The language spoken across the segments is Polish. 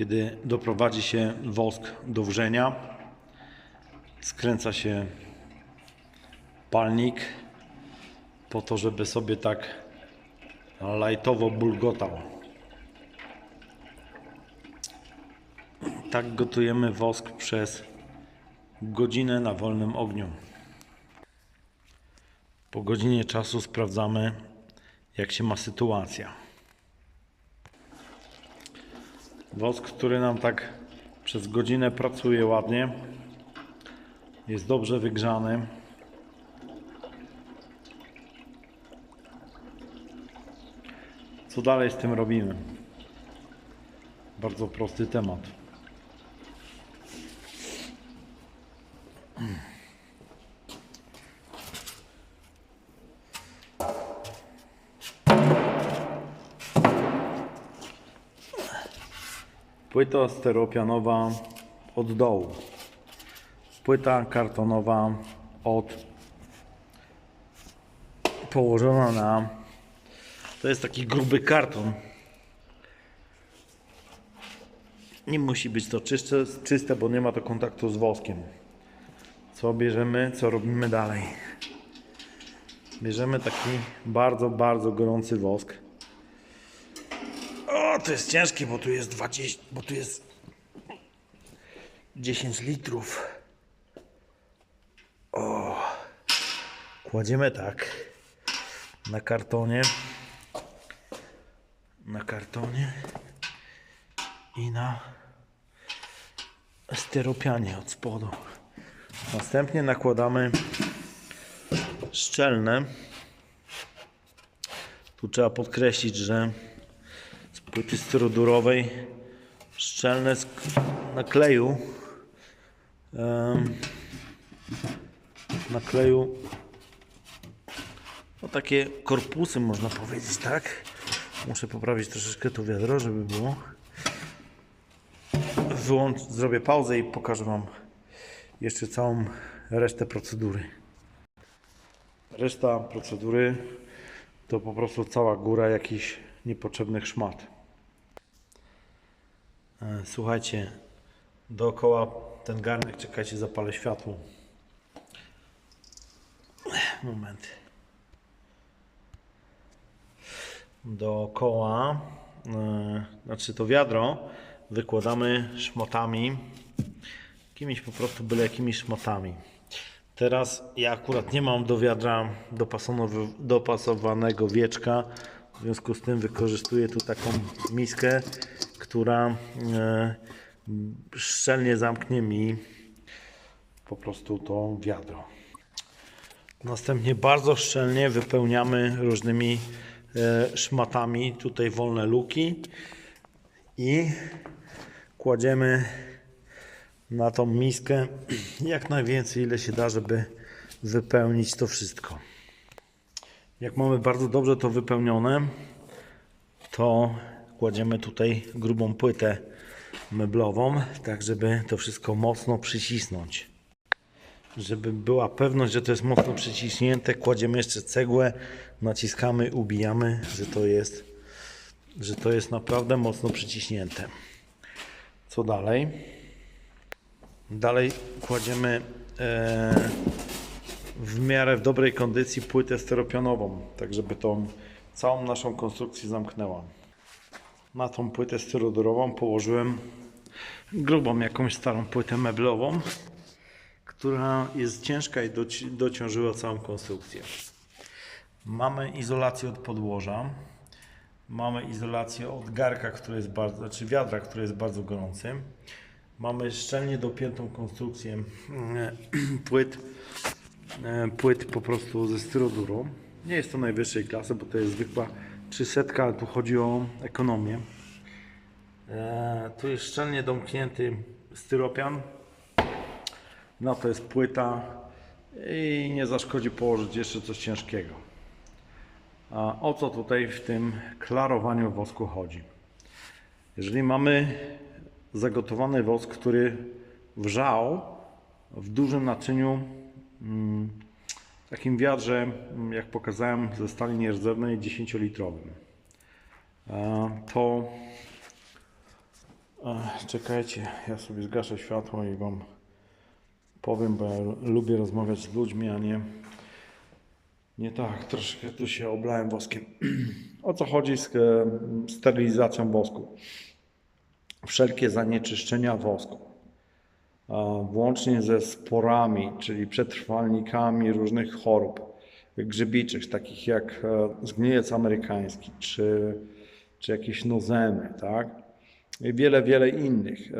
Kiedy doprowadzi się wosk do wrzenia, skręca się palnik po to, żeby sobie tak lajtowo bulgotał. Tak gotujemy wosk przez godzinę na wolnym ogniu. Po godzinie czasu sprawdzamy, jak się ma sytuacja. Wosk, który nam tak przez godzinę pracuje ładnie, jest dobrze wygrzany. Co dalej z tym robimy? Bardzo prosty temat. Płyta steropianowa od dołu. Płyta kartonowa od położona na to jest taki gruby karton. Nie musi być to czyste, czyste, bo nie ma to kontaktu z woskiem. Co bierzemy, co robimy dalej? Bierzemy taki bardzo, bardzo gorący wosk. To jest ciężkie, bo tu jest 20, bo tu jest 10 litrów. O, kładziemy tak na kartonie, na kartonie i na styropianie od spodu. Następnie nakładamy szczelne. Tu trzeba podkreślić, że płyty styrodurowej szczelne z nakleju em, nakleju no takie korpusy można powiedzieć, tak? Muszę poprawić troszeczkę to wiadro, żeby było. Wyłącz, zrobię pauzę i pokażę Wam jeszcze całą resztę procedury. Reszta procedury to po prostu cała góra jakichś niepotrzebnych szmat. E, Słuchajcie, dookoła ten garnek, czekajcie, zapalę światło. Moment. Dookoła, e, znaczy to wiadro, wykładamy szmatami, jakimiś po prostu byle jakimiś szmatami. Teraz ja akurat nie mam do wiadra dopasowanego wieczka, w związku z tym wykorzystuję tu taką miskę, która e, szczelnie zamknie mi po prostu to wiadro. Następnie bardzo szczelnie wypełniamy różnymi e, szmatami tutaj wolne luki i kładziemy na tą miskę jak najwięcej, ile się da, żeby wypełnić to wszystko. Jak mamy bardzo dobrze to wypełnione, to kładziemy tutaj grubą płytę meblową, tak żeby to wszystko mocno przycisnąć. Żeby była pewność, że to jest mocno przyciśnięte, kładziemy jeszcze cegłę, naciskamy, ubijamy, że to jest, że to jest naprawdę mocno przyciśnięte. Co dalej? Dalej kładziemy e, w miarę w dobrej kondycji płytę styropianową, tak żeby tą całą naszą konstrukcję zamknęła. Na tą płytę styrodurową położyłem grubą jakąś starą płytę meblową, która jest ciężka i doci- dociążyła całą konstrukcję. Mamy izolację od podłoża. Mamy izolację od garka, który jest bardzo, znaczy wiadra, który jest bardzo gorący. Mamy szczelnie dopiętą konstrukcję mm, płyt, e, płyt po prostu ze styroduru. Nie jest to najwyższej klasy, bo to jest zwykła 300, ale tu chodzi o ekonomię. E, Tu jest szczelnie domknięty styropian. No to jest płyta i nie zaszkodzi położyć jeszcze coś ciężkiego. A o co tutaj w tym klarowaniu wosku chodzi? Jeżeli mamy zagotowany wosk, który wrzał w dużym naczyniu, mm, takim wiadrze, mm, jak pokazałem, ze stali nierdzewnej 10-litrowym, e, to Czekajcie, ja sobie zgaszę światło i wam powiem, bo ja lubię rozmawiać z ludźmi, a nie. Nie tak, troszkę tu się oblałem woskiem. O co chodzi z e, sterylizacją wosku? Wszelkie zanieczyszczenia wosku, włącznie ze sporami, czyli przetrwalnikami różnych chorób grzybiczych, takich jak e, zgniejec amerykański, czy, czy jakieś nozemy, tak? i wiele, wiele innych. e,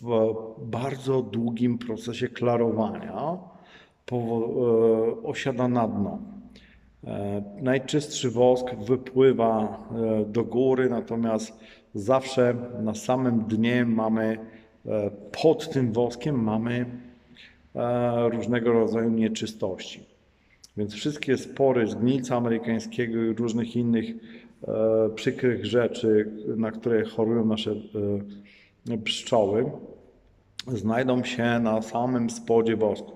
W bardzo długim procesie klarowania e, osiada na dno. Najczystszy wosk wypływa do góry, natomiast zawsze na samym dnie mamy, pod tym woskiem mamy e, różnego rodzaju nieczystości. Więc wszystkie spory z gnilca amerykańskiego i różnych innych e, przykrych rzeczy, na które chorują nasze e, pszczoły, znajdą się na samym spodzie wosku.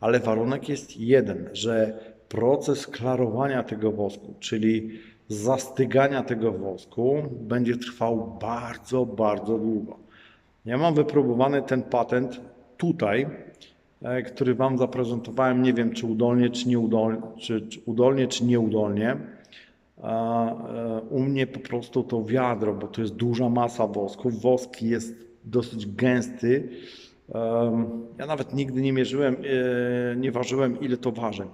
Ale warunek jest jeden, że proces klarowania tego wosku, czyli zastygania tego wosku, będzie trwał bardzo, bardzo długo. Ja mam wypróbowany ten patent tutaj, e, który Wam zaprezentowałem. Nie wiem, czy udolnie, czy nieudolnie, czy, czy udolnie, czy nieudolnie. E, U mnie po prostu to wiadro, bo to jest duża masa wosku. Wosk jest dosyć gęsty. Ja nawet nigdy nie mierzyłem, e, nie ważyłem, ile to waży.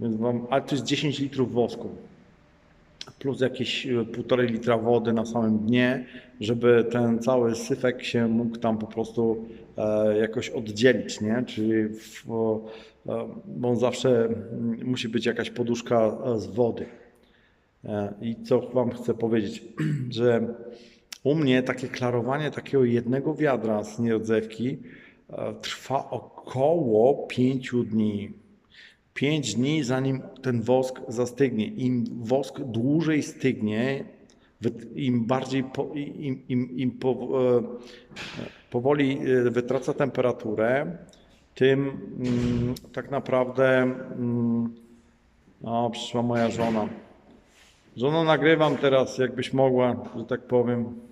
Więc wam, ale to jest 10 litrów wosku plus jakieś e, półtorej litra wody na samym dnie, żeby ten cały syfek się mógł tam po prostu e, jakoś oddzielić, nie? Czyli w, e, zawsze musi być jakaś poduszka z wody. I co Wam chcę powiedzieć, że u mnie takie klarowanie takiego jednego wiadra z nierodzewki e, trwa około 5 dni. 5 dni, zanim ten wosk zastygnie. Im wosk dłużej stygnie, im bardziej, po, im, im, im po, e, powoli e, wytraca temperaturę, tym mm, tak naprawdę. Mm, o, przyszła moja żona. Żono, nagrywam teraz, jakbyś mogła, że tak powiem.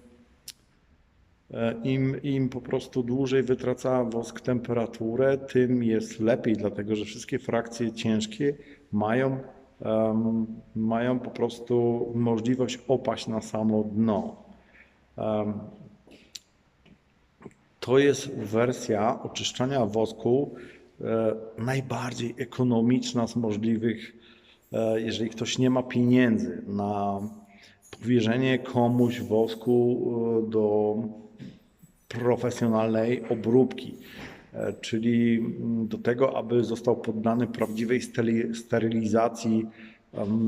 E, Im, Im po prostu dłużej wytraca wosk temperaturę, tym jest lepiej, dlatego że wszystkie frakcje ciężkie mają, em, mają po prostu możliwość opaść na samo dno. Em, to jest wersja oczyszczania wosku e, najbardziej ekonomiczna z możliwych, e, jeżeli ktoś nie ma pieniędzy na powierzenie komuś wosku e, do profesjonalnej obróbki, e, czyli mm, do tego, aby został poddany prawdziwej sterylizacji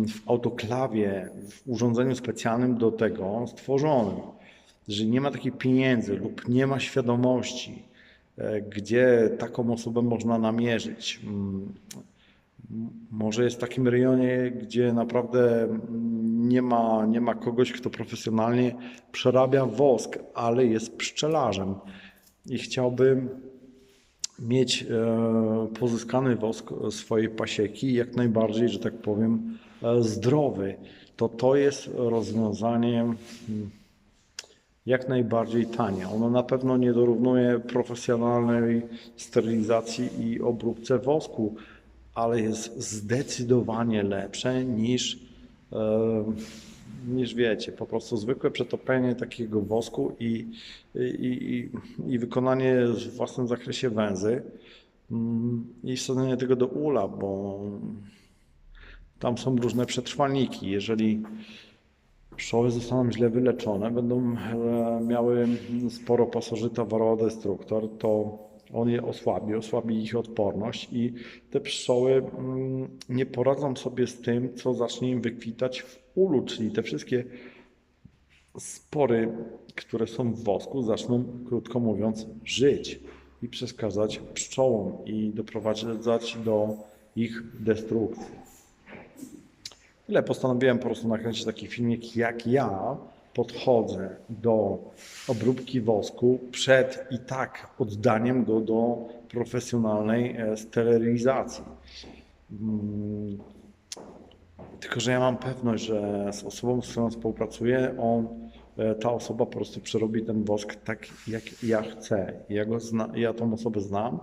w autoklawie, w urządzeniu specjalnym do tego stworzonym. Jeżeli nie ma takich pieniędzy lub nie ma świadomości, e, gdzie taką osobę można namierzyć, mm, może jest w takim rejonie, gdzie naprawdę nie ma, nie ma kogoś, kto profesjonalnie przerabia wosk, ale jest pszczelarzem i chciałby mieć e, pozyskany wosk swojej pasieki jak najbardziej, że tak powiem, e, zdrowy. To to jest rozwiązanie mm, jak najbardziej tanie. Ono na pewno nie dorównuje profesjonalnej sterylizacji i obróbce wosku, ale jest zdecydowanie lepsze niż, e, niż wiecie, po prostu zwykłe przetopienie takiego wosku i, i, i, i wykonanie w własnym zakresie węzy mm, i wsadzenie tego do ula, bo tam są różne przetrwalniki. Jeżeli pszczoły zostaną źle wyleczone, będą e, miały sporo pasożyta warodestruktor, to on je osłabi, osłabi ich odporność i te pszczoły mm, nie poradzą sobie z tym, co zacznie im wykwitać w ulu, czyli te wszystkie spory, które są w wosku, zaczną, krótko mówiąc, żyć i przeszkadzać pszczołom i doprowadzać do ich destrukcji. Tyle postanowiłem po prostu nakręcić taki filmik, jak ja podchodzę do obróbki wosku przed i tak oddaniem go do profesjonalnej e, sterylizacji. Mm, Tylko, że ja mam pewność, że z osobą, z którą współpracuję, on e, ta osoba po prostu przerobi ten wosk tak, jak ja chcę. Ja, go zna, ja tą osobę znam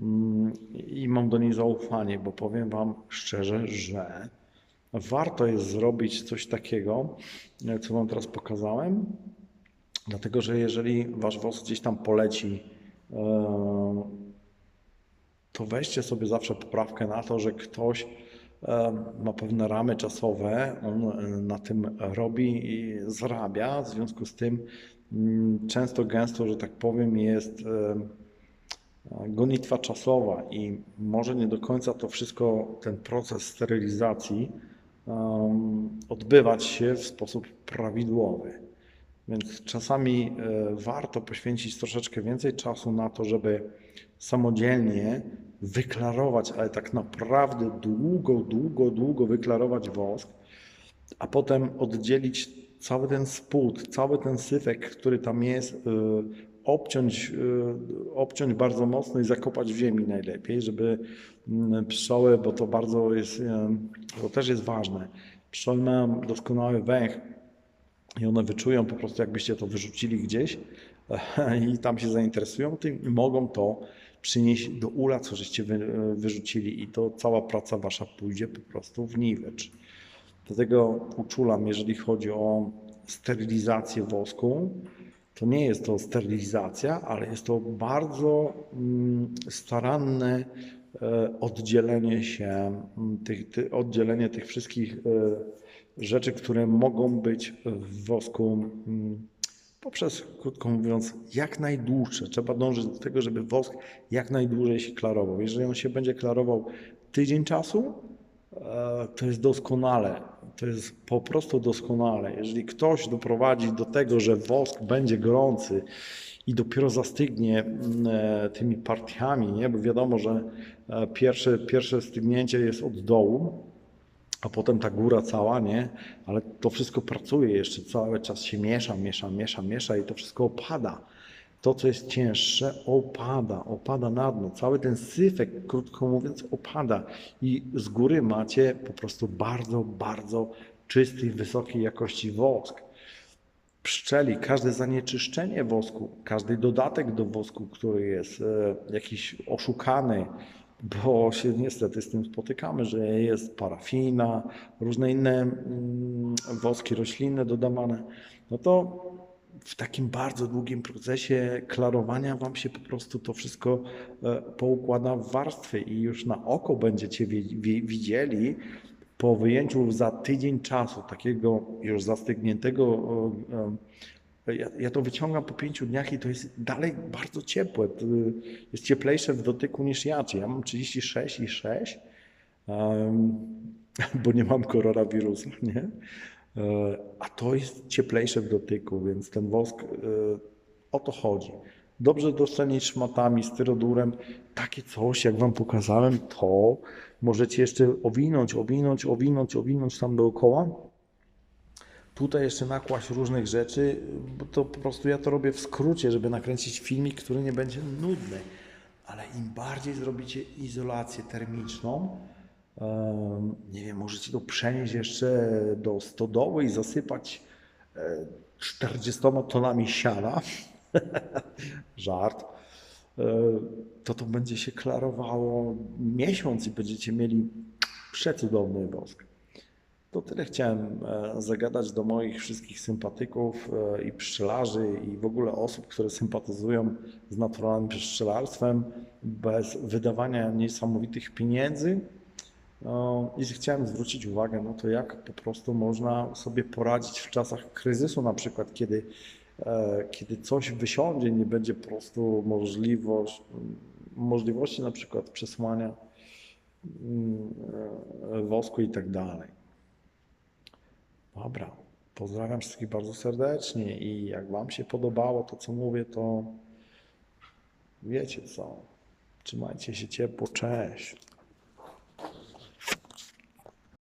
mm, i mam do niej zaufanie, bo powiem Wam szczerze, że warto jest zrobić coś takiego, co Wam teraz pokazałem, dlatego że jeżeli Wasz wosk gdzieś tam poleci, e, to weźcie sobie zawsze poprawkę na to, że ktoś e, ma pewne ramy czasowe, on e, na tym robi i zarabia, w związku z tym mm, często gęsto, że tak powiem, jest gonitwa czasowa i może nie do końca to wszystko, ten proces sterylizacji odbywać się w sposób prawidłowy. Więc czasami e, warto poświęcić troszeczkę więcej czasu na to, żeby samodzielnie wyklarować, ale tak naprawdę długo, długo, długo wyklarować wosk, a potem oddzielić cały ten spód, cały ten syfek, który tam jest, y, obciąć, y, obciąć bardzo mocno i zakopać w ziemi najlepiej, żeby pszczoły, bo to bardzo jest, y, to też jest ważne. Pszczoły mają doskonały węch i one wyczują po prostu, jakbyście to wyrzucili gdzieś i tam się zainteresują tym i mogą to przynieść do ula, co żeście wy, wyrzucili i to cała praca wasza pójdzie po prostu w niwecz. Dlatego uczulam, jeżeli chodzi o sterylizację wosku, to nie jest to sterylizacja, ale jest to bardzo mm, staranne e, oddzielenie się, tych, ty, oddzielenie tych wszystkich e, rzeczy, które mogą być w wosku poprzez, krótko mówiąc, jak najdłuższe. Trzeba dążyć do tego, żeby wosk jak najdłużej się klarował. Jeżeli on się będzie klarował tydzień czasu, e, to jest doskonale. To jest po prostu doskonale. Jeżeli ktoś doprowadzi do tego, że wosk będzie gorący i dopiero zastygnie mm, e, tymi partiami, nie? bo wiadomo, że e, pierwsze, pierwsze stygnięcie jest od dołu, a potem ta góra cała, nie? Ale to wszystko pracuje jeszcze, cały czas się miesza, miesza, miesza, miesza i to wszystko opada. To, co jest cięższe, opada, opada na dno. Cały ten syfek, krótko mówiąc, opada i z góry macie po prostu bardzo, bardzo czysty i wysokiej jakości wosk. Pszczeli, każde zanieczyszczenie wosku, każdy dodatek do wosku, który jest e, jakiś oszukany, bo się niestety z tym spotykamy, że jest parafina, różne inne mm, woski roślinne dodawane, no to w takim bardzo długim procesie klarowania Wam się po prostu to wszystko e, poukłada w warstwy i już na oko będziecie widzieli po wyjęciu za tydzień czasu takiego już zastygniętego ja, ja, to wyciągam po pięciu dniach i to jest dalej bardzo ciepłe. Jest cieplejsze w dotyku niż ja. Czy ja mam 36 i 6, um, bo nie mam koronawirusa, nie? E, a to jest cieplejsze w dotyku, więc ten wosk, e, o to chodzi. Dobrze dostanieć szmatami, styrodurem, takie coś, jak Wam pokazałem, to możecie jeszcze owinąć, owinąć, owinąć, owinąć tam dookoła Tutaj jeszcze nakłaść różnych rzeczy, bo to po prostu ja to robię w skrócie, żeby nakręcić filmik, który nie będzie nudny. Ale im bardziej zrobicie izolację termiczną, nie wiem, możecie to przenieść jeszcze do stodoły i zasypać 40 e, tonami siana. Żart. E, to to będzie się klarowało miesiąc i będziecie mieli przecudowny wosk. To tyle chciałem e, zagadać do moich wszystkich sympatyków i pszczelarzy i w ogóle osób, które sympatyzują z naturalnym pszczelarstwem bez wydawania niesamowitych pieniędzy. No, I chciałem zwrócić uwagę na to, jak po prostu można sobie poradzić w czasach kryzysu, na przykład kiedy, e, kiedy coś wysiądzie, nie będzie po prostu możliwość, możliwości na przykład przesłania mm, wosku i tak dalej. Dobra, pozdrawiam wszystkich bardzo serdecznie i jak Wam się podobało to, co mówię, to wiecie co. Trzymajcie się ciepło, cześć.